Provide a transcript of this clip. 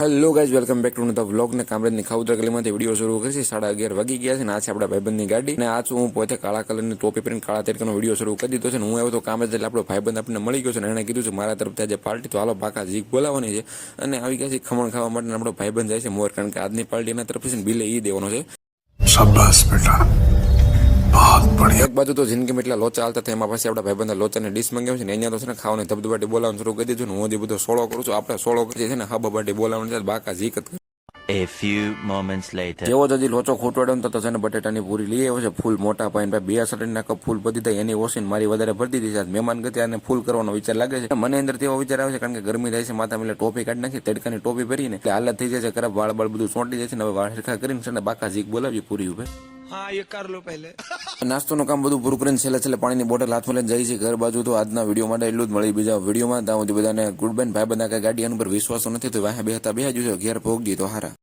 Hello guys welcome back to નતા vlog ને કામરેજની ખાઉદર ગલીમાંથી વીડિયો શરૂ કરીશ સાડા અગિયાર વાગી ગયા છે ને આ છે આપણા ભાઈબંધની ગાડી. અને આ હું પોતે કાળા કલરની ટોપી પહેરીને કાળા તરીકેનો વીડિયો શરૂ કરી દીધો છે હું આવ્યો તો કામરેજ એટલે આપણો ભાઈબંધ આપણને મળી ગયો છે એને કીધું છે, મારા તરફથી આજે પાર્ટી તો હાલો પાકા જીક બોલાવવાની છે. અને આવી ગયા છે ખમણ ખાવા માટે આપણો ભાઈબંધ જાય છે મોર કારણ કે આજની પાર્ટી એના તરફથી છે ને બિલે એ દેવાનો છે. શાબાશ બેટા. એક બાજુ તો જિંદગી એટલા લોચા હાલતા થાય એમાં પછી આપણા ભાઈબંધ લોચાની ડીશ મંગાવી છે ને અહીંયા તો છે ને ખાવાને ધબધબાટી બોલાવવાનું શરૂ કરી દીધું ને હું જે બધો સોળો કરું છું. આપણે સોળો કરીએ છે ને હબાબાટી બોલાવવાનું છે બાકા જીકત A few moments later. જેવો જ હજી લોચો ખૂટવાડો તો છે ને બટેટાની પૂરી લઈ આવ્યો છે ફૂલ મોટા પાઈને બે સટનના કપ ફૂલ ભરી થાય એની ઓસીન મારી વધારે ભરી દીધી છે. મહેમાન ગતિ અને ફૂલ કરવાનો વિચાર લાગે છે. મને અંદર તેવો વિચાર આવે છે કારણ કે ગરમી થાય છે માથા એટલે ટોપી કાઢી નાખી તડકાની ટોપી પહેરીને એટલે હાલત થઈ જાય છે ખરાબ વાળ બાળ બધું ચોંટી જાય છે ને હવે વાળ હરખા કરીને છે ને બાકા જીક બોલાવી પૂરી ઉપર. હા એ કર લો પહેલે. નાસ્તોનું કામ બધું પૂરું કરીને છેલ્લે છેલ્લે પાણીની બોટલ હાથમાં લઈને જાય છે ઘર બાજુ. તો આજના વીડિયો માટે એટલું જ મળી. બીજા વિડીયોમાં ત્યાં સુધી બધાને ગુડ બેન ભાઈ બધા કઈ ગાડી પર વિશ્વાસ નથી. તો વાહ બે હતા બે જ ઘેર ભોગજી તો હારા.